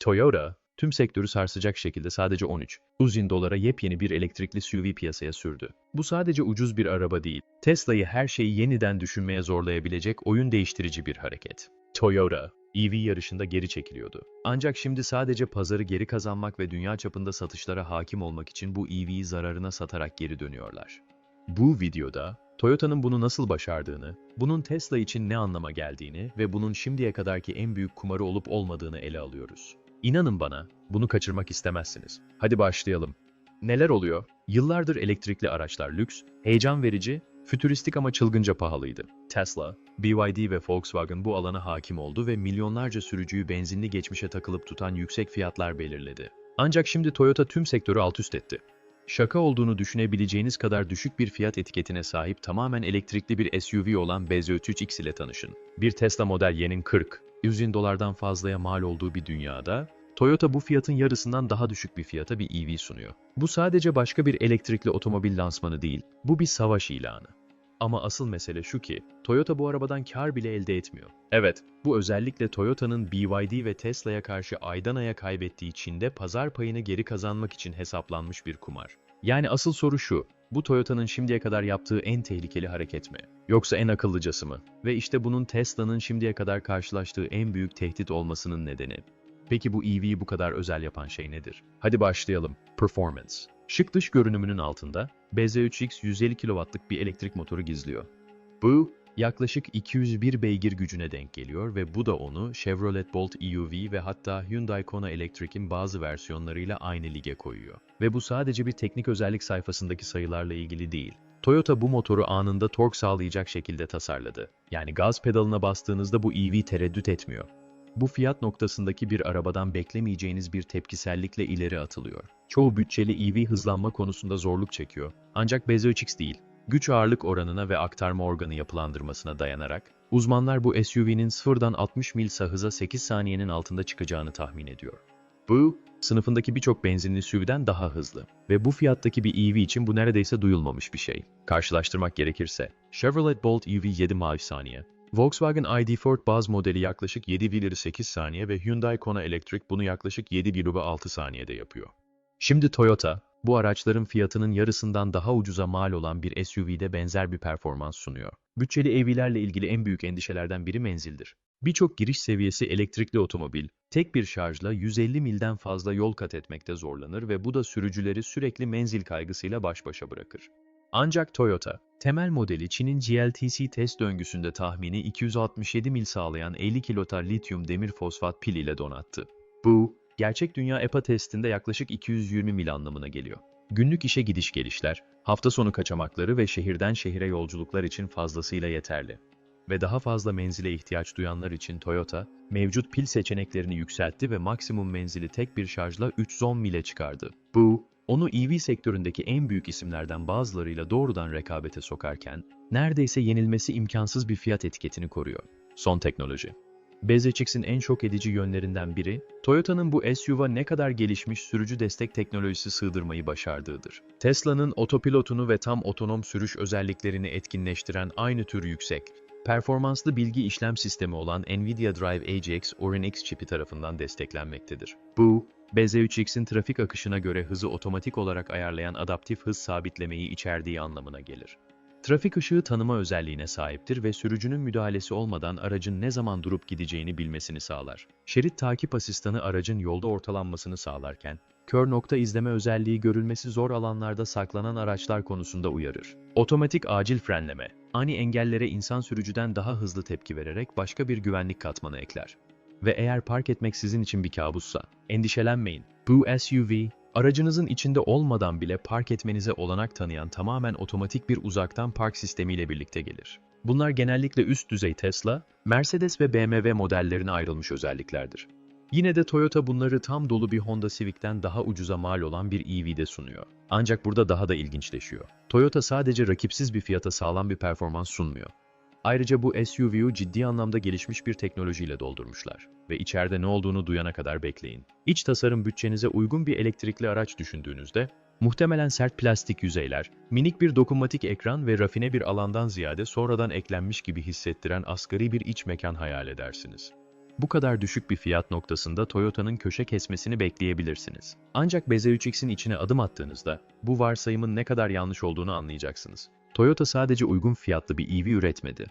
Toyota, tüm sektörü sarsacak şekilde sadece 13 uzin dolara yepyeni bir elektrikli SUV piyasaya sürdü. Bu sadece ucuz bir araba değil, Tesla'yı her şeyi yeniden düşünmeye zorlayabilecek oyun değiştirici bir hareket. Toyota, EV yarışında geri çekiliyordu. Ancak şimdi sadece pazarı geri kazanmak ve dünya çapında satışlara hakim olmak için bu EV'yi zararına satarak geri dönüyorlar. Bu videoda Toyota'nın bunu nasıl başardığını, bunun Tesla için ne anlama geldiğini ve bunun şimdiye kadarki en büyük kumarı olup olmadığını ele alıyoruz. İnanın bana, bunu kaçırmak istemezsiniz. Hadi başlayalım. Neler oluyor? Yıllardır elektrikli araçlar lüks, heyecan verici, fütüristik ama çılgınca pahalıydı. Tesla, BYD ve Volkswagen bu alana hakim oldu ve milyonlarca sürücüyü benzinli geçmişe takılıp tutan yüksek fiyatlar belirledi. Ancak şimdi Toyota tüm sektörü alt üst etti. Şaka olduğunu düşünebileceğiniz kadar düşük bir fiyat etiketine sahip tamamen elektrikli bir SUV olan BZ3X ile tanışın. Bir Tesla Model Y'nin 40, 100 bin dolardan fazlaya mal olduğu bir dünyada, Toyota bu fiyatın yarısından daha düşük bir fiyata bir EV sunuyor. Bu sadece başka bir elektrikli otomobil lansmanı değil, bu bir savaş ilanı. Ama asıl mesele şu ki, Toyota bu arabadan kar bile elde etmiyor. Evet, bu özellikle Toyota'nın BYD ve Tesla'ya karşı aydan aya kaybettiği Çin'de pazar payını geri kazanmak için hesaplanmış bir kumar. Yani asıl soru şu, bu Toyota'nın şimdiye kadar yaptığı en tehlikeli hareket mi? Yoksa en akıllıcası mı? Ve işte bunun Tesla'nın şimdiye kadar karşılaştığı en büyük tehdit olmasının nedeni. Peki bu EV'yi bu kadar özel yapan şey nedir? Hadi başlayalım. Performance. Şık dış görünümünün altında BZ3X 150 kW'lık bir elektrik motoru gizliyor. Bu yaklaşık 201 beygir gücüne denk geliyor ve bu da onu Chevrolet Bolt EUV ve hatta Hyundai Kona Electric'in bazı versiyonlarıyla aynı lige koyuyor. Ve bu sadece bir teknik özellik sayfasındaki sayılarla ilgili değil. Toyota bu motoru anında tork sağlayacak şekilde tasarladı. Yani gaz pedalına bastığınızda bu EV tereddüt etmiyor. Bu fiyat noktasındaki bir arabadan beklemeyeceğiniz bir tepkisellikle ileri atılıyor. Çoğu bütçeli EV hızlanma konusunda zorluk çekiyor. Ancak BZ3X değil. Güç ağırlık oranına ve aktarma organı yapılandırmasına dayanarak, uzmanlar bu SUV'nin sıfırdan 60 mil hıza 8 saniyenin altında çıkacağını tahmin ediyor. Bu, sınıfındaki birçok benzinli SUV'den daha hızlı. Ve bu fiyattaki bir EV için bu neredeyse duyulmamış bir şey. Karşılaştırmak gerekirse, Chevrolet Bolt EV 7 maaş saniye, Volkswagen ID4 baz modeli yaklaşık 7,8 saniye ve Hyundai Kona Electric bunu yaklaşık 7,6 saniyede yapıyor. Şimdi Toyota, bu araçların fiyatının yarısından daha ucuza mal olan bir SUV'de benzer bir performans sunuyor. Bütçeli EV'lerle ilgili en büyük endişelerden biri menzildir. Birçok giriş seviyesi elektrikli otomobil, tek bir şarjla 150 milden fazla yol kat etmekte zorlanır ve bu da sürücüleri sürekli menzil kaygısıyla baş başa bırakır. Ancak Toyota, temel modeli Çin'in GLTC test döngüsünde tahmini 267 mil sağlayan 50 kilotar lityum demir fosfat pil ile donattı. Bu, gerçek dünya EPA testinde yaklaşık 220 mil anlamına geliyor. Günlük işe gidiş gelişler, hafta sonu kaçamakları ve şehirden şehire yolculuklar için fazlasıyla yeterli. Ve daha fazla menzile ihtiyaç duyanlar için Toyota, mevcut pil seçeneklerini yükseltti ve maksimum menzili tek bir şarjla 310 mile çıkardı. Bu, onu EV sektöründeki en büyük isimlerden bazılarıyla doğrudan rekabete sokarken, neredeyse yenilmesi imkansız bir fiyat etiketini koruyor. Son teknoloji. BZX'in en şok edici yönlerinden biri, Toyota'nın bu SUV'a ne kadar gelişmiş sürücü destek teknolojisi sığdırmayı başardığıdır. Tesla'nın otopilotunu ve tam otonom sürüş özelliklerini etkinleştiren aynı tür yüksek, performanslı bilgi işlem sistemi olan Nvidia Drive AGX Orin X çipi tarafından desteklenmektedir. Bu, BZ3X'in trafik akışına göre hızı otomatik olarak ayarlayan adaptif hız sabitlemeyi içerdiği anlamına gelir. Trafik ışığı tanıma özelliğine sahiptir ve sürücünün müdahalesi olmadan aracın ne zaman durup gideceğini bilmesini sağlar. Şerit takip asistanı aracın yolda ortalanmasını sağlarken, kör nokta izleme özelliği görülmesi zor alanlarda saklanan araçlar konusunda uyarır. Otomatik acil frenleme, ani engellere insan sürücüden daha hızlı tepki vererek başka bir güvenlik katmanı ekler. Ve eğer park etmek sizin için bir kabussa, endişelenmeyin. Bu SUV, aracınızın içinde olmadan bile park etmenize olanak tanıyan tamamen otomatik bir uzaktan park sistemiyle birlikte gelir. Bunlar genellikle üst düzey Tesla, Mercedes ve BMW modellerine ayrılmış özelliklerdir. Yine de Toyota bunları tam dolu bir Honda Civic'ten daha ucuza mal olan bir EV'de sunuyor. Ancak burada daha da ilginçleşiyor. Toyota sadece rakipsiz bir fiyata sağlam bir performans sunmuyor. Ayrıca bu SUV'yu ciddi anlamda gelişmiş bir teknolojiyle doldurmuşlar ve içeride ne olduğunu duyana kadar bekleyin. İç tasarım bütçenize uygun bir elektrikli araç düşündüğünüzde, muhtemelen sert plastik yüzeyler, minik bir dokunmatik ekran ve rafine bir alandan ziyade sonradan eklenmiş gibi hissettiren asgari bir iç mekan hayal edersiniz. Bu kadar düşük bir fiyat noktasında Toyota'nın köşe kesmesini bekleyebilirsiniz. Ancak BZ3X'in içine adım attığınızda bu varsayımın ne kadar yanlış olduğunu anlayacaksınız. Toyota sadece uygun fiyatlı bir EV üretmedi.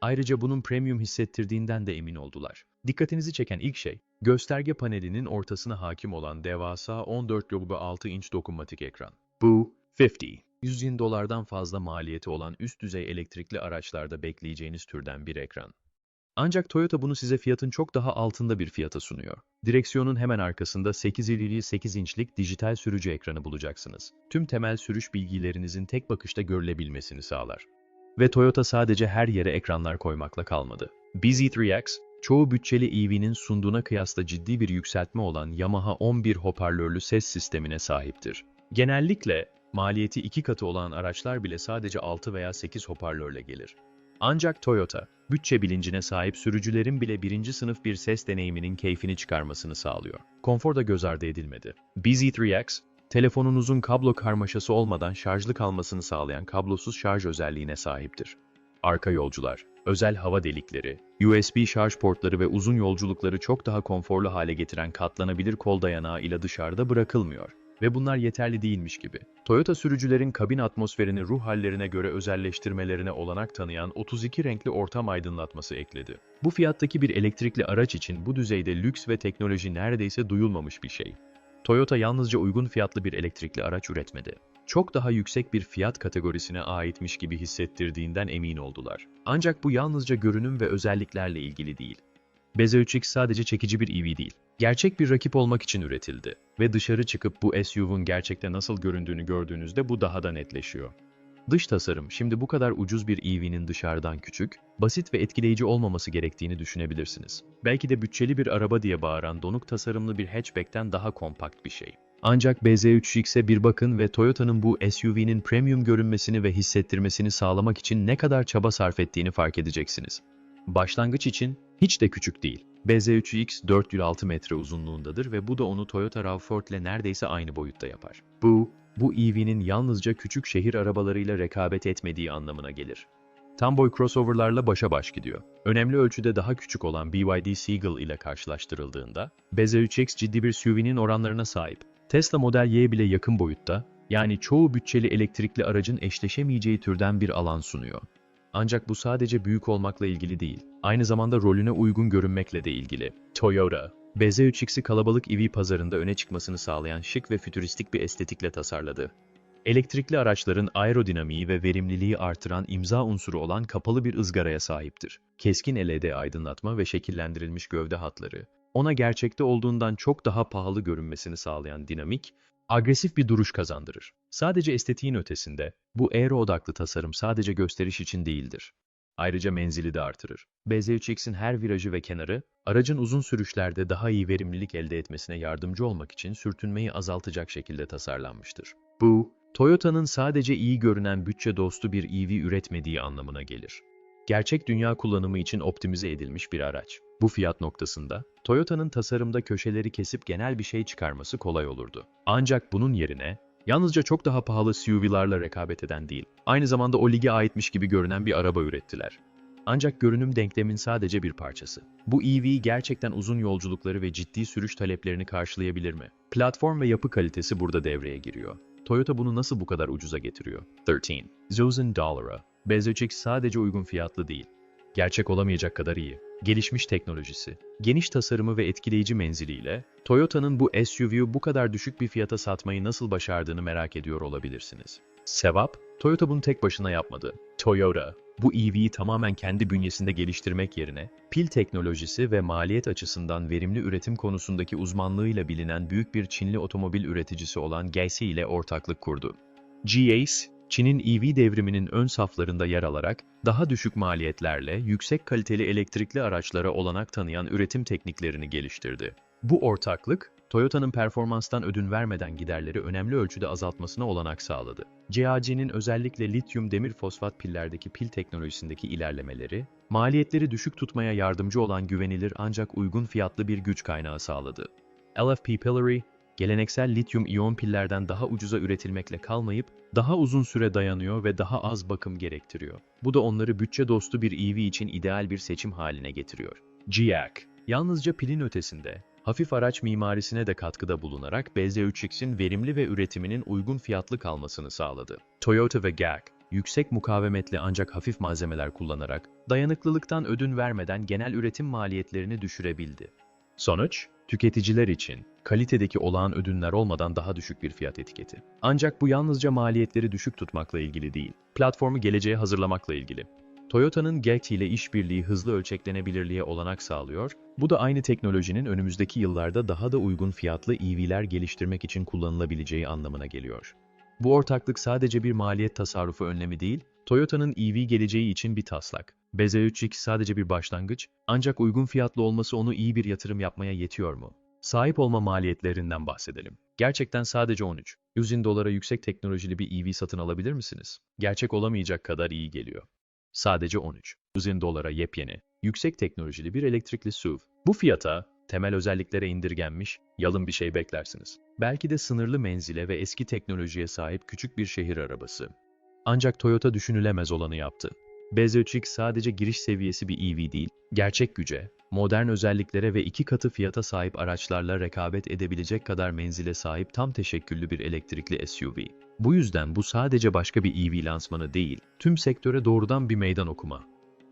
Ayrıca bunun premium hissettirdiğinden de emin oldular. Dikkatinizi çeken ilk şey, gösterge panelinin ortasına hakim olan devasa 14,6 inç dokunmatik ekran. Bu, 50. 100 bin dolardan fazla maliyeti olan üst düzey elektrikli araçlarda bekleyeceğiniz türden bir ekran. Ancak Toyota bunu size fiyatın çok daha altında bir fiyata sunuyor. Direksiyonun hemen arkasında 8,8 inçlik dijital sürücü ekranı bulacaksınız. Tüm temel sürüş bilgilerinizin tek bakışta görülebilmesini sağlar. Ve Toyota sadece her yere ekranlar koymakla kalmadı. BZ3X, çoğu bütçeli EV'nin sunduğuna kıyasla ciddi bir yükseltme olan Yamaha 11 hoparlörlü ses sistemine sahiptir. Genellikle maliyeti iki katı olan araçlar bile sadece 6 veya 8 hoparlörle gelir. Ancak Toyota, bütçe bilincine sahip sürücülerin bile birinci sınıf bir ses deneyiminin keyfini çıkarmasını sağlıyor. Konfor da göz ardı edilmedi. BZ3X, telefonunuzun kablo karmaşası olmadan şarjlı kalmasını sağlayan kablosuz şarj özelliğine sahiptir. Arka yolcular, özel hava delikleri, USB şarj portları ve uzun yolculukları çok daha konforlu hale getiren katlanabilir kol dayanağı ile dışarıda bırakılmıyor. Ve bunlar yeterli değilmiş gibi. Toyota sürücülerin kabin atmosferini ruh hallerine göre özelleştirmelerine olanak tanıyan 32 renkli ortam aydınlatması ekledi. Bu fiyattaki bir elektrikli araç için bu düzeyde lüks ve teknoloji neredeyse duyulmamış bir şey. Toyota yalnızca uygun fiyatlı bir elektrikli araç üretmedi. Çok daha yüksek bir fiyat kategorisine aitmiş gibi hissettirdiğinden emin oldular. Ancak bu yalnızca görünüm ve özelliklerle ilgili değil. BZ3X sadece çekici bir EV değil. Gerçek bir rakip olmak için üretildi ve dışarı çıkıp bu SUV'un gerçekte nasıl göründüğünü gördüğünüzde bu daha da netleşiyor. Dış tasarım şimdi bu kadar ucuz bir EV'nin dışarıdan küçük, basit ve etkileyici olmaması gerektiğini düşünebilirsiniz. Belki de bütçeli bir araba diye bağıran donuk tasarımlı bir hatchback'ten daha kompakt bir şey. Ancak BZ3X'e bir bakın ve Toyota'nın bu SUV'nin premium görünmesini ve hissettirmesini sağlamak için ne kadar çaba sarf ettiğini fark edeceksiniz. Başlangıç için hiç de küçük değil. BZ3X 406 metre uzunluğundadır ve bu da onu Toyota RAV4 ile neredeyse aynı boyutta yapar. Bu, bu EV'nin yalnızca küçük şehir arabalarıyla rekabet etmediği anlamına gelir. Tam boy crossoverlarla başa baş gidiyor. Önemli ölçüde daha küçük olan BYD Seagull ile karşılaştırıldığında, BZ3X ciddi bir SUV'nin oranlarına sahip. Tesla Model Y bile yakın boyutta, yani çoğu bütçeli elektrikli aracın eşleşemeyeceği türden bir alan sunuyor. Ancak bu sadece büyük olmakla ilgili değil, aynı zamanda rolüne uygun görünmekle de ilgili. Toyota, BZ3X'i kalabalık EV pazarında öne çıkmasını sağlayan şık ve fütüristik bir estetikle tasarladı. Elektrikli araçların aerodinamiği ve verimliliği artıran imza unsuru olan kapalı bir ızgaraya sahiptir. Keskin LED aydınlatma ve şekillendirilmiş gövde hatları, ona gerçekte olduğundan çok daha pahalı görünmesini sağlayan dinamik, agresif bir duruş kazandırır. Sadece estetiğin ötesinde, bu aero odaklı tasarım sadece gösteriş için değildir. Ayrıca menzili de artırır. BZ3X'in her virajı ve kenarı, aracın uzun sürüşlerde daha iyi verimlilik elde etmesine yardımcı olmak için sürtünmeyi azaltacak şekilde tasarlanmıştır. Bu, Toyota'nın sadece iyi görünen bütçe dostu bir EV üretmediği anlamına gelir. Gerçek dünya kullanımı için optimize edilmiş bir araç. Bu fiyat noktasında, Toyota'nın tasarımda köşeleri kesip genel bir şey çıkarması kolay olurdu. Ancak bunun yerine, yalnızca çok daha pahalı SUV'larla rekabet eden değil, aynı zamanda o lige aitmiş gibi görünen bir araba ürettiler. Ancak görünüm denklemin sadece bir parçası. Bu EV gerçekten uzun yolculukları ve ciddi sürüş taleplerini karşılayabilir mi? Platform ve yapı kalitesi burada devreye giriyor. Toyota bunu nasıl bu kadar ucuza getiriyor? 13. Thousand Dollar'a. BZ3X sadece uygun fiyatlı değil. Gerçek olamayacak kadar iyi. Gelişmiş teknolojisi, geniş tasarımı ve etkileyici menziliyle Toyota'nın bu SUV'yu bu kadar düşük bir fiyata satmayı nasıl başardığını merak ediyor olabilirsiniz. Sevap, Toyota bunu tek başına yapmadı. Toyota, bu EV'yi tamamen kendi bünyesinde geliştirmek yerine, pil teknolojisi ve maliyet açısından verimli üretim konusundaki uzmanlığıyla bilinen büyük bir Çinli otomobil üreticisi olan Gauzy ile ortaklık kurdu. GACE, Çin'in EV devriminin ön saflarında yer alarak, daha düşük maliyetlerle yüksek kaliteli elektrikli araçlara olanak tanıyan üretim tekniklerini geliştirdi. Bu ortaklık, Toyota'nın performanstan ödün vermeden giderleri önemli ölçüde azaltmasına olanak sağladı. CAG'nin özellikle lityum demir fosfat pillerdeki pil teknolojisindeki ilerlemeleri, maliyetleri düşük tutmaya yardımcı olan güvenilir ancak uygun fiyatlı bir güç kaynağı sağladı. LFP Pillory, geleneksel lityum iyon pillerden daha ucuza üretilmekle kalmayıp, daha uzun süre dayanıyor ve daha az bakım gerektiriyor. Bu da onları bütçe dostu bir EV için ideal bir seçim haline getiriyor. GIAC Yalnızca pilin ötesinde, hafif araç mimarisine de katkıda bulunarak BZ3X'in verimli ve üretiminin uygun fiyatlı kalmasını sağladı. Toyota ve GAC, yüksek mukavemetli ancak hafif malzemeler kullanarak, dayanıklılıktan ödün vermeden genel üretim maliyetlerini düşürebildi. Sonuç, tüketiciler için kalitedeki olağan ödünler olmadan daha düşük bir fiyat etiketi. Ancak bu yalnızca maliyetleri düşük tutmakla ilgili değil, platformu geleceğe hazırlamakla ilgili. Toyota'nın GAC ile işbirliği hızlı ölçeklenebilirliğe olanak sağlıyor, bu da aynı teknolojinin önümüzdeki yıllarda daha da uygun fiyatlı EV'ler geliştirmek için kullanılabileceği anlamına geliyor. Bu ortaklık sadece bir maliyet tasarrufu önlemi değil, Toyota'nın EV geleceği için bir taslak. BZ3X sadece bir başlangıç, ancak uygun fiyatlı olması onu iyi bir yatırım yapmaya yetiyor mu? Sahip olma maliyetlerinden bahsedelim. Gerçekten sadece 13. 100 bin dolara yüksek teknolojili bir EV satın alabilir misiniz? Gerçek olamayacak kadar iyi geliyor. Sadece 13. 100 bin dolara yepyeni, yüksek teknolojili bir elektrikli SUV. Bu fiyata, temel özelliklere indirgenmiş, yalın bir şey beklersiniz. Belki de sınırlı menzile ve eski teknolojiye sahip küçük bir şehir arabası. Ancak Toyota düşünülemez olanı yaptı. BZ3X sadece giriş seviyesi bir EV değil, gerçek güce, modern özelliklere ve iki katı fiyata sahip araçlarla rekabet edebilecek kadar menzile sahip tam teşekküllü bir elektrikli SUV. Bu yüzden bu sadece başka bir EV lansmanı değil, tüm sektöre doğrudan bir meydan okuma.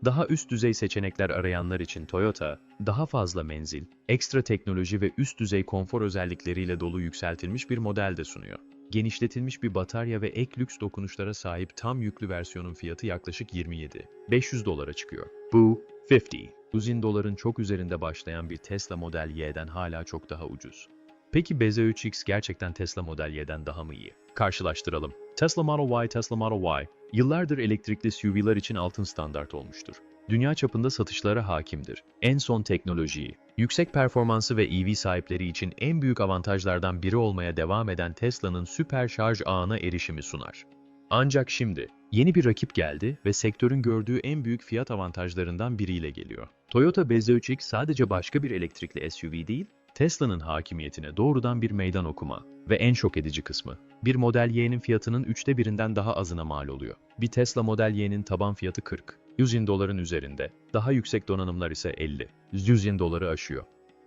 Daha üst düzey seçenekler arayanlar için Toyota, daha fazla menzil, ekstra teknoloji ve üst düzey konfor özellikleriyle dolu yükseltilmiş bir model de sunuyor. Genişletilmiş bir batarya ve ek lüks dokunuşlara sahip tam yüklü versiyonun fiyatı yaklaşık 27, 500 dolara çıkıyor. Bu, 50. 100 doların çok üzerinde başlayan bir Tesla Model Y'den hala çok daha ucuz. Peki BZ3X gerçekten Tesla Model Y'den daha mı iyi? Karşılaştıralım. Tesla Model Y, Tesla Model Y, yıllardır elektrikli SUV'lar için altın standart olmuştur. Dünya çapında satışlara hakimdir. En son teknolojiyi, yüksek performansı ve EV sahipleri için en büyük avantajlardan biri olmaya devam eden Tesla'nın süper şarj ağına erişimi sunar. Ancak şimdi yeni bir rakip geldi ve sektörün gördüğü en büyük fiyat avantajlarından biriyle geliyor. Toyota BZ3X sadece başka bir elektrikli SUV değil, Tesla'nın hakimiyetine doğrudan bir meydan okuma ve en şok edici kısmı, bir Model Y'nin fiyatının üçte birinden daha azına mal oluyor. Bir Tesla Model Y'nin taban fiyatı 40, 100 bin doların üzerinde, daha yüksek donanımlar ise 50, 100 bin doları aşıyor.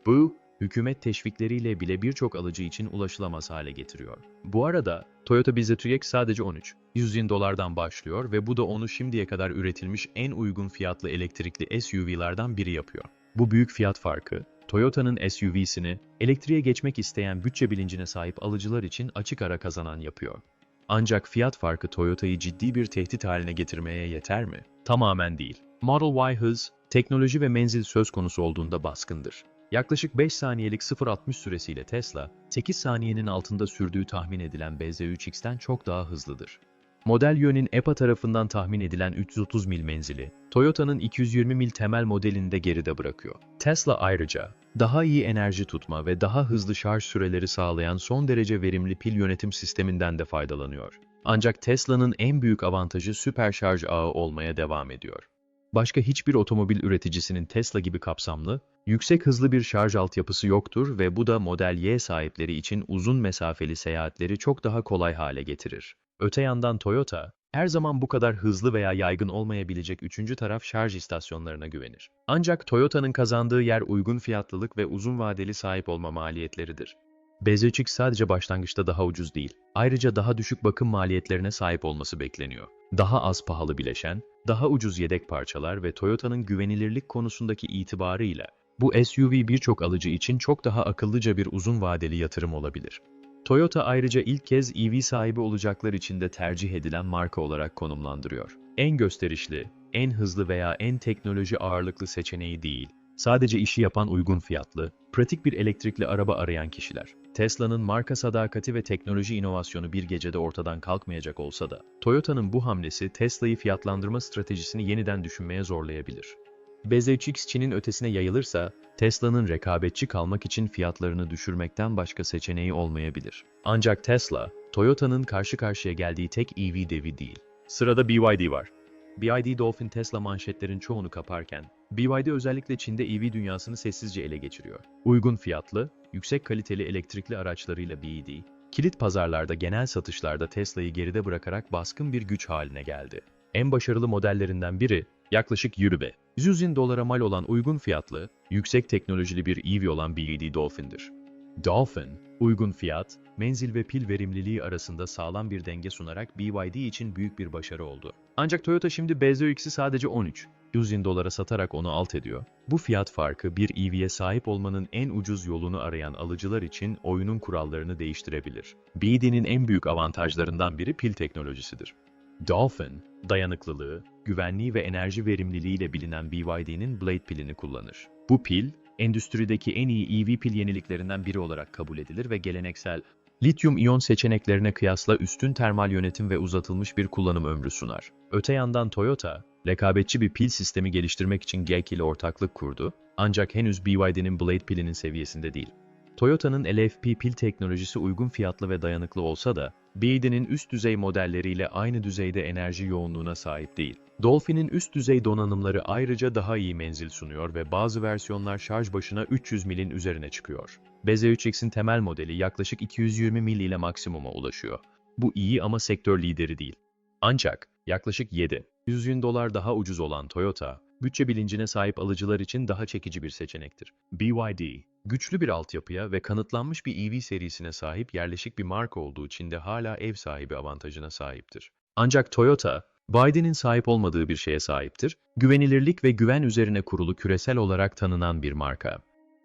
Bu, hükümet teşvikleriyle bile birçok alıcı için ulaşılamaz hale getiriyor. Bu arada Toyota BZ3X sadece 13, 100 bin dolardan başlıyor ve bu da onu şimdiye kadar üretilmiş en uygun fiyatlı elektrikli SUV'lardan biri yapıyor. Bu büyük fiyat farkı, Toyota'nın SUV'sini elektriğe geçmek isteyen bütçe bilincine sahip alıcılar için açık ara kazanan yapıyor. Ancak fiyat farkı Toyota'yı ciddi bir tehdit haline getirmeye yeter mi? Tamamen değil. Model Y hız, teknoloji ve menzil söz konusu olduğunda baskındır. Yaklaşık 5 saniyelik 0-60 süresiyle Tesla, 8 saniyenin altında sürdüğü tahmin edilen BZ3X'ten çok daha hızlıdır. Model Y'nin EPA tarafından tahmin edilen 330 mil menzili, Toyota'nın 220 mil temel modelini de geride bırakıyor. Tesla ayrıca, daha iyi enerji tutma ve daha hızlı şarj süreleri sağlayan son derece verimli pil yönetim sisteminden de faydalanıyor. Ancak Tesla'nın en büyük avantajı süper şarj ağı olmaya devam ediyor. Başka hiçbir otomobil üreticisinin Tesla gibi kapsamlı, yüksek hızlı bir şarj altyapısı yoktur ve bu da Model Y sahipleri için uzun mesafeli seyahatleri çok daha kolay hale getirir. Öte yandan Toyota, her zaman bu kadar hızlı veya yaygın olmayabilecek üçüncü taraf şarj istasyonlarına güvenir. Ancak Toyota'nın kazandığı yer uygun fiyatlılık ve uzun vadeli sahip olma maliyetleridir. BZ3X sadece başlangıçta daha ucuz değil, ayrıca daha düşük bakım maliyetlerine sahip olması bekleniyor. Daha az pahalı bileşen, daha ucuz yedek parçalar ve Toyota'nın güvenilirlik konusundaki itibarıyla bu SUV birçok alıcı için çok daha akıllıca bir uzun vadeli yatırım olabilir. Toyota ayrıca ilk kez EV sahibi olacaklar için de tercih edilen marka olarak konumlandırıyor. En gösterişli, en hızlı veya en teknoloji ağırlıklı seçeneği değil, sadece işi yapan uygun fiyatlı, pratik bir elektrikli araba arayan kişiler. Tesla'nın marka sadakati ve teknoloji inovasyonu bir gecede ortadan kalkmayacak olsa da, Toyota'nın bu hamlesi Tesla'yı fiyatlandırma stratejisini yeniden düşünmeye zorlayabilir. BZ3X Çin'in ötesine yayılırsa, Tesla'nın rekabetçi kalmak için fiyatlarını düşürmekten başka seçeneği olmayabilir. Ancak Tesla, Toyota'nın karşı karşıya geldiği tek EV devi değil. Sırada BYD var. BYD Dolphin Tesla manşetlerin çoğunu kaparken, BYD özellikle Çin'de EV dünyasını sessizce ele geçiriyor. Uygun fiyatlı, yüksek kaliteli elektrikli araçlarıyla BYD, kilit pazarlarda genel satışlarda Tesla'yı geride bırakarak baskın bir güç haline geldi. En başarılı modellerinden biri, Yaklaşık 20 be. 100 bin dolara mal olan uygun fiyatlı, yüksek teknolojili bir EV olan BYD Dolphin'dir. Dolphin, uygun fiyat, menzil ve pil verimliliği arasında sağlam bir denge sunarak BYD için büyük bir başarı oldu. Ancak Toyota şimdi BZ3'ü sadece 13, 100 bin dolara satarak onu alt ediyor. Bu fiyat farkı bir EV'ye sahip olmanın en ucuz yolunu arayan alıcılar için oyunun kurallarını değiştirebilir. BYD'nin en büyük avantajlarından biri pil teknolojisidir. Dolphin, dayanıklılığı, güvenliği ve enerji verimliliğiyle bilinen BYD'nin Blade pilini kullanır. Bu pil, endüstrideki en iyi EV pil yeniliklerinden biri olarak kabul edilir ve geleneksel lityum-iyon seçeneklerine kıyasla üstün termal yönetim ve uzatılmış bir kullanım ömrü sunar. Öte yandan Toyota, rekabetçi bir pil sistemi geliştirmek için GEC ile ortaklık kurdu, ancak henüz BYD'nin Blade pilinin seviyesinde değil. Toyota'nın LFP pil teknolojisi uygun fiyatlı ve dayanıklı olsa da, BYD'nin üst düzey modelleriyle aynı düzeyde enerji yoğunluğuna sahip değil. Dolphin'in üst düzey donanımları ayrıca daha iyi menzil sunuyor ve bazı versiyonlar şarj başına 300 milin üzerine çıkıyor. BZ3X'in temel modeli yaklaşık 220 mil ile maksimuma ulaşıyor. Bu iyi ama sektör lideri değil. Ancak yaklaşık 7, 100 bin dolar daha ucuz olan Toyota, bütçe bilincine sahip alıcılar için daha çekici bir seçenektir. BYD, güçlü bir altyapıya ve kanıtlanmış bir EV serisine sahip yerleşik bir marka olduğu için de hala ev sahibi avantajına sahiptir. Ancak Toyota, Biden'in sahip olmadığı bir şeye sahiptir, güvenilirlik ve güven üzerine kurulu küresel olarak tanınan bir marka.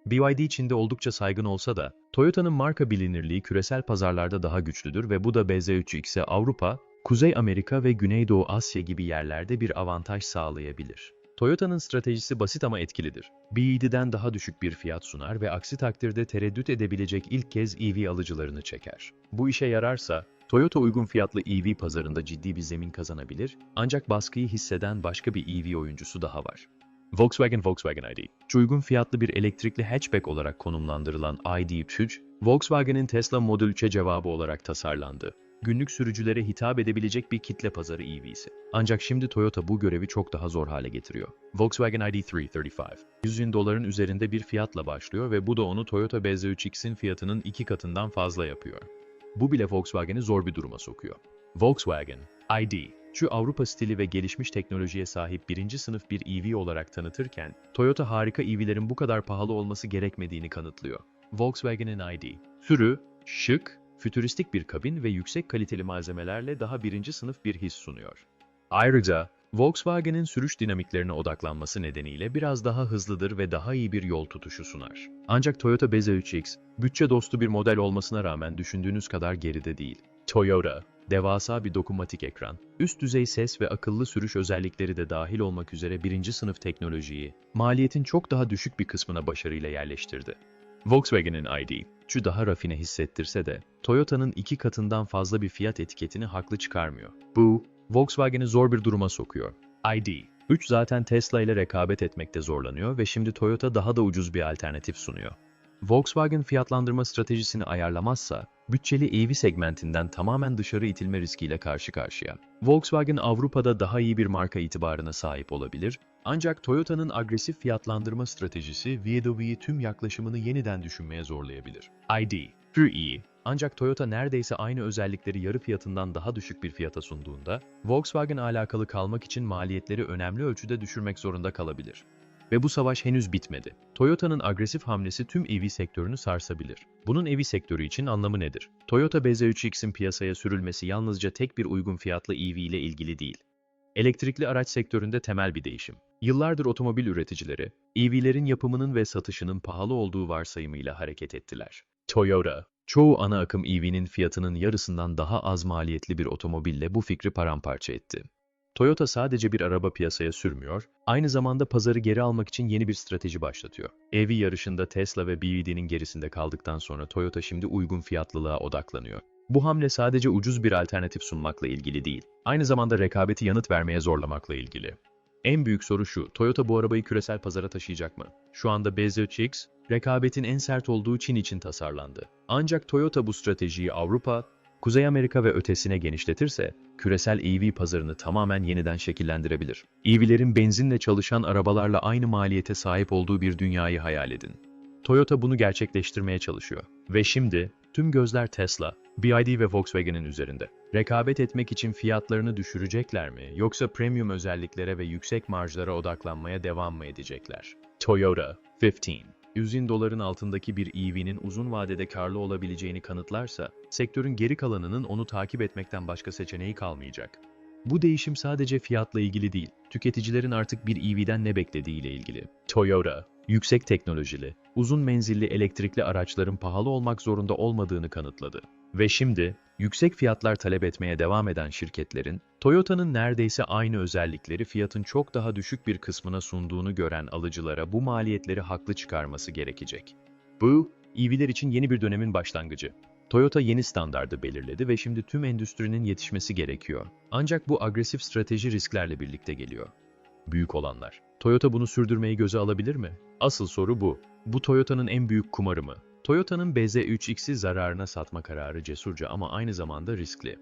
BYD içinde oldukça saygın olsa da, Toyota'nın marka bilinirliği küresel pazarlarda daha güçlüdür ve bu da BZ3X'e Avrupa, Kuzey Amerika ve Güneydoğu Asya gibi yerlerde bir avantaj sağlayabilir. Toyota'nın stratejisi basit ama etkilidir. BYD'den daha düşük bir fiyat sunar ve aksi takdirde tereddüt edebilecek ilk kez EV alıcılarını çeker. Bu işe yararsa, Toyota uygun fiyatlı EV pazarında ciddi bir zemin kazanabilir, ancak baskıyı hisseden başka bir EV oyuncusu daha var. Volkswagen Volkswagen ID. Uygun fiyatlı bir elektrikli hatchback olarak konumlandırılan ID3, Volkswagen'in Tesla Model 3'e cevabı olarak tasarlandı. Günlük sürücülere hitap edebilecek bir kitle pazarı EV'si. Ancak şimdi Toyota bu görevi çok daha zor hale getiriyor. Volkswagen ID335. 100 bin doların üzerinde bir fiyatla başlıyor ve bu da onu Toyota BZ3X'in fiyatının iki katından fazla yapıyor. Bu bile Volkswagen'i zor bir duruma sokuyor. Volkswagen, ID, şu Avrupa stili ve gelişmiş teknolojiye sahip birinci sınıf bir EV olarak tanıtırken, Toyota harika EV'lerin bu kadar pahalı olması gerekmediğini kanıtlıyor. Volkswagen'in ID, sürü, şık, fütüristik bir kabin ve yüksek kaliteli malzemelerle daha birinci sınıf bir his sunuyor. Ayrıca, Volkswagen'in sürüş dinamiklerine odaklanması nedeniyle biraz daha hızlıdır ve daha iyi bir yol tutuşu sunar. Ancak Toyota BZ3X, bütçe dostu bir model olmasına rağmen düşündüğünüz kadar geride değil. Toyota, devasa bir dokunmatik ekran, üst düzey ses ve akıllı sürüş özellikleri de dahil olmak üzere birinci sınıf teknolojiyi, maliyetin çok daha düşük bir kısmına başarıyla yerleştirdi. Volkswagen'in ID, şu daha rafine hissettirse de, Toyota'nın iki katından fazla bir fiyat etiketini haklı çıkarmıyor. Bu, Volkswagen'i zor bir duruma sokuyor. ID, 3 zaten Tesla ile rekabet etmekte zorlanıyor ve şimdi Toyota daha da ucuz bir alternatif sunuyor. Volkswagen fiyatlandırma stratejisini ayarlamazsa, bütçeli EV segmentinden tamamen dışarı itilme riskiyle karşı karşıya. Volkswagen Avrupa'da daha iyi bir marka itibarına sahip olabilir, ancak Toyota'nın agresif fiyatlandırma stratejisi VW'yi tüm yaklaşımını yeniden düşünmeye zorlayabilir. ID, True E, ancak Toyota neredeyse aynı özellikleri yarı fiyatından daha düşük bir fiyata sunduğunda, Volkswagen alakalı kalmak için maliyetleri önemli ölçüde düşürmek zorunda kalabilir. Ve bu savaş henüz bitmedi. Toyota'nın agresif hamlesi tüm EV sektörünü sarsabilir. Bunun EV sektörü için anlamı nedir? Toyota BZ3X'in piyasaya sürülmesi yalnızca tek bir uygun fiyatlı EV ile ilgili değil. Elektrikli araç sektöründe temel bir değişim. Yıllardır otomobil üreticileri, EV'lerin yapımının ve satışının pahalı olduğu varsayımıyla hareket ettiler. Toyota, çoğu ana akım EV'nin fiyatının yarısından daha az maliyetli bir otomobille bu fikri paramparça etti. Toyota sadece bir araba piyasaya sürmüyor, aynı zamanda pazarı geri almak için yeni bir strateji başlatıyor. EV yarışında Tesla ve BYD'nin gerisinde kaldıktan sonra Toyota şimdi uygun fiyatlılığa odaklanıyor. Bu hamle sadece ucuz bir alternatif sunmakla ilgili değil, aynı zamanda rekabeti yanıt vermeye zorlamakla ilgili. En büyük soru şu, Toyota bu arabayı küresel pazara taşıyacak mı? Şu anda BZ3X, rekabetin en sert olduğu Çin için tasarlandı. Ancak Toyota bu stratejiyi Avrupa, Kuzey Amerika ve ötesine genişletirse, küresel EV pazarını tamamen yeniden şekillendirebilir. EV'lerin benzinle çalışan arabalarla aynı maliyete sahip olduğu bir dünyayı hayal edin. Toyota bunu gerçekleştirmeye çalışıyor. Ve şimdi, Tüm gözler Tesla, BYD ve Volkswagen'in üzerinde. Rekabet etmek için fiyatlarını düşürecekler mi yoksa premium özelliklere ve yüksek marjlara odaklanmaya devam mı edecekler? Toyota 15 100 doların altındaki bir EV'nin uzun vadede karlı olabileceğini kanıtlarsa, sektörün geri kalanının onu takip etmekten başka seçeneği kalmayacak. Bu değişim sadece fiyatla ilgili değil, tüketicilerin artık bir EV'den ne beklediğiyle ilgili. Toyota, yüksek teknolojili, uzun menzilli elektrikli araçların pahalı olmak zorunda olmadığını kanıtladı. Ve şimdi, yüksek fiyatlar talep etmeye devam eden şirketlerin, Toyota'nın neredeyse aynı özellikleri fiyatın çok daha düşük bir kısmına sunduğunu gören alıcılara bu maliyetleri haklı çıkarması gerekecek. Bu, EV'ler için yeni bir dönemin başlangıcı. Toyota yeni standardı belirledi ve şimdi tüm endüstrinin yetişmesi gerekiyor. Ancak bu agresif strateji risklerle birlikte geliyor. Büyük olanlar. Toyota bunu sürdürmeyi göze alabilir mi? Asıl soru bu. Bu Toyota'nın en büyük kumarı mı? Toyota'nın BZ3X'i zararına satma kararı cesurca ama aynı zamanda riskli.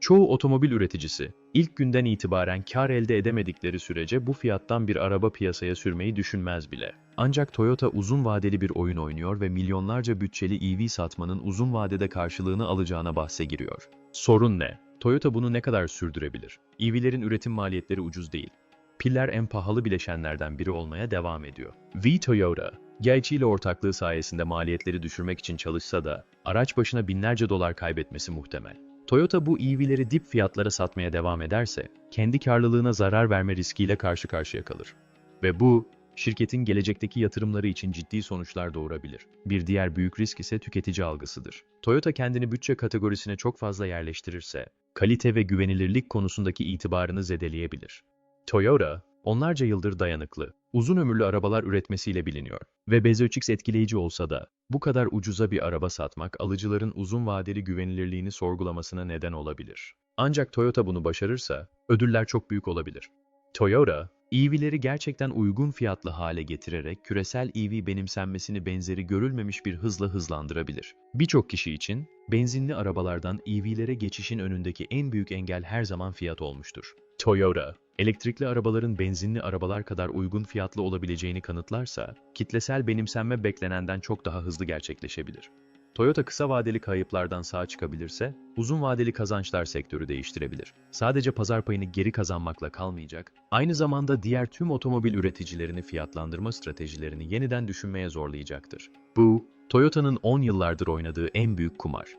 Çoğu otomobil üreticisi, ilk günden itibaren kar elde edemedikleri sürece bu fiyattan bir araba piyasaya sürmeyi düşünmez bile. Ancak Toyota uzun vadeli bir oyun oynuyor ve milyonlarca bütçeli EV satmanın uzun vadede karşılığını alacağına bahse giriyor. Sorun ne? Toyota bunu ne kadar sürdürebilir? EV'lerin üretim maliyetleri ucuz değil. Piller en pahalı bileşenlerden biri olmaya devam ediyor. V Toyota, Gaichi ile ortaklığı sayesinde maliyetleri düşürmek için çalışsa da, araç başına binlerce dolar kaybetmesi muhtemel. Toyota bu EV'leri dip fiyatlara satmaya devam ederse, kendi karlılığına zarar verme riskiyle karşı karşıya kalır. Ve bu, şirketin gelecekteki yatırımları için ciddi sonuçlar doğurabilir. Bir diğer büyük risk ise tüketici algısıdır. Toyota kendini bütçe kategorisine çok fazla yerleştirirse, kalite ve güvenilirlik konusundaki itibarını zedeleyebilir. Toyota, onlarca yıldır dayanıklı, uzun ömürlü arabalar üretmesiyle biliniyor. Ve BZ3X etkileyici olsa da, bu kadar ucuza bir araba satmak alıcıların uzun vadeli güvenilirliğini sorgulamasına neden olabilir. Ancak Toyota bunu başarırsa, ödüller çok büyük olabilir. Toyota, EV'leri gerçekten uygun fiyatlı hale getirerek küresel EV benimsenmesini benzeri görülmemiş bir hızla hızlandırabilir. Birçok kişi için, benzinli arabalardan EV'lere geçişin önündeki en büyük engel her zaman fiyat olmuştur. Toyota, elektrikli arabaların benzinli arabalar kadar uygun fiyatlı olabileceğini kanıtlarsa, kitlesel benimsenme beklenenden çok daha hızlı gerçekleşebilir. Toyota kısa vadeli kayıplardan sağ çıkabilirse, uzun vadeli kazançlar sektörü değiştirebilir. Sadece pazar payını geri kazanmakla kalmayacak, aynı zamanda diğer tüm otomobil üreticilerini fiyatlandırma stratejilerini yeniden düşünmeye zorlayacaktır. Bu, Toyota'nın 10 yıllardır oynadığı en büyük kumar.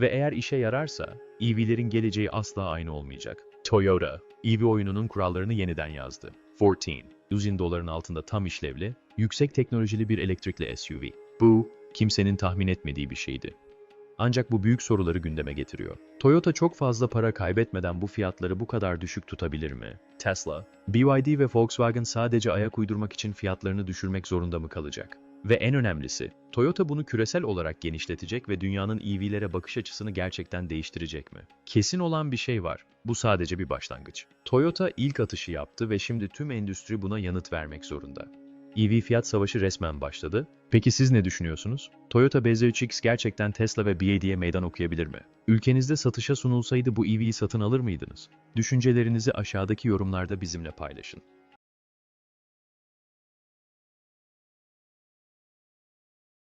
Ve eğer işe yararsa, EV'lerin geleceği asla aynı olmayacak. Toyota, EV oyununun kurallarını yeniden yazdı. 14, 100 doların altında tam işlevli, yüksek teknolojili bir elektrikli SUV. Bu, kimsenin tahmin etmediği bir şeydi. Ancak bu büyük soruları gündeme getiriyor. Toyota çok fazla para kaybetmeden bu fiyatları bu kadar düşük tutabilir mi? Tesla, BYD ve Volkswagen sadece ayak uydurmak için fiyatlarını düşürmek zorunda mı kalacak? Ve en önemlisi, Toyota bunu küresel olarak genişletecek ve dünyanın EV'lere bakış açısını gerçekten değiştirecek mi? Kesin olan bir şey var. Bu sadece bir başlangıç. Toyota ilk atışı yaptı ve şimdi tüm endüstri buna yanıt vermek zorunda. EV fiyat savaşı resmen başladı. Peki siz ne düşünüyorsunuz? Toyota BZ3X gerçekten Tesla ve BYD'ye meydan okuyabilir mi? Ülkenizde satışa sunulsaydı bu EV'yi satın alır mıydınız? Düşüncelerinizi aşağıdaki yorumlarda bizimle paylaşın.